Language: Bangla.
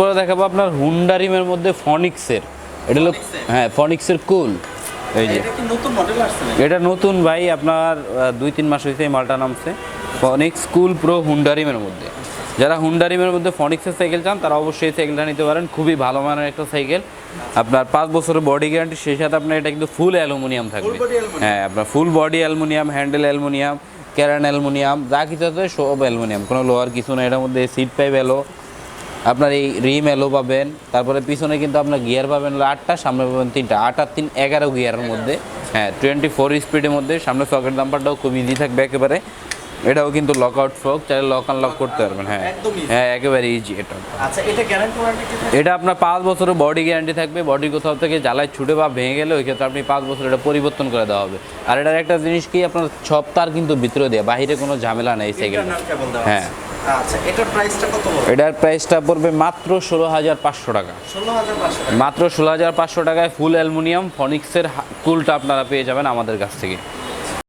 এরপরে দেখাবো আপনার হুন্ডা রিমের মধ্যে ফনিক্সের এটা হলো হ্যাঁ ফনিক্সের কুল এই যে। এটা কি নতুন মডেল আসছে এটা নতুন ভাই আপনার দুই তিন মাস হয়েছে এই মালটা নামছে। ফনিক্স কুল প্রো হুন্ডারিমের মধ্যে। যারা হুন্ডারিমের মধ্যে ফনিক্সের সাইকেল চান তারা অবশ্যই এই সাইকেলটা নিতে পারেন। খুবই ভালো মানের একটা সাইকেল আপনার পাঁচ বছরের বডি গ্যারান্টি সেই সাথে আপনার এটা কিন্তু ফুল অ্যালুমিনিয়াম থাকবে। হ্যাঁ আপনার full body aluminium handle aluminium ক্যারান aluminium যা কিছু আছে সব অ্যালুমিনিয়াম কোনো লোয়ার কিছু না এটার মধ্যে সিট পাইপ এলো আপনার এই রিম এলো পাবেন তারপরে পিছনে কিন্তু আপনার গিয়ার পাবেন হলো আটটা সামনে পাবেন তিনটা। আট আর তিন এগারো গিয়ারের মধ্যে। হ্যাঁ টোয়েন্টি ফোর স্পিডের মধ্যে সামনে সকেট নাম্বারটাও খুব ইজি থাকবে একেবারে। এটাও কিন্তু লক আউট ফ্রক চাইলে লক আনলক করতে পারবেন হ্যাঁ। হ্যাঁ একেবারে ইজি এটা। আচ্ছা এটা গ্যারান্টি আপনার পাঁচ বছরের বডি গ্যারান্টি থাকবে। বডি কোথাও থেকে জ্বালায় ছুটে বা ভেঙে গেলে ওই ক্ষেত্রে আপনি পাঁচ বছর এটা পরিবর্তন করে দেওয়া হবে। আর এটার একটা জিনিস কি আপনার সব তার কিন্তু ভিতরে দেওয়া বাইরে কোনো ঝামেলা নেই দেওয়া হ্যাঁ। আচ্ছা এটার প্রাইসটা কত এটার প্রাইসটা পড়বে মাত্র ষোলো হাজার পাঁচশো টাকা। মাত্র ষোলো হাজার পাঁচশো টাকায় ফুল অ্যালুমিনিয়াম ফনিক্সের কুলটা আপনারা পেয়ে যাবেন আমাদের কাছ থেকে।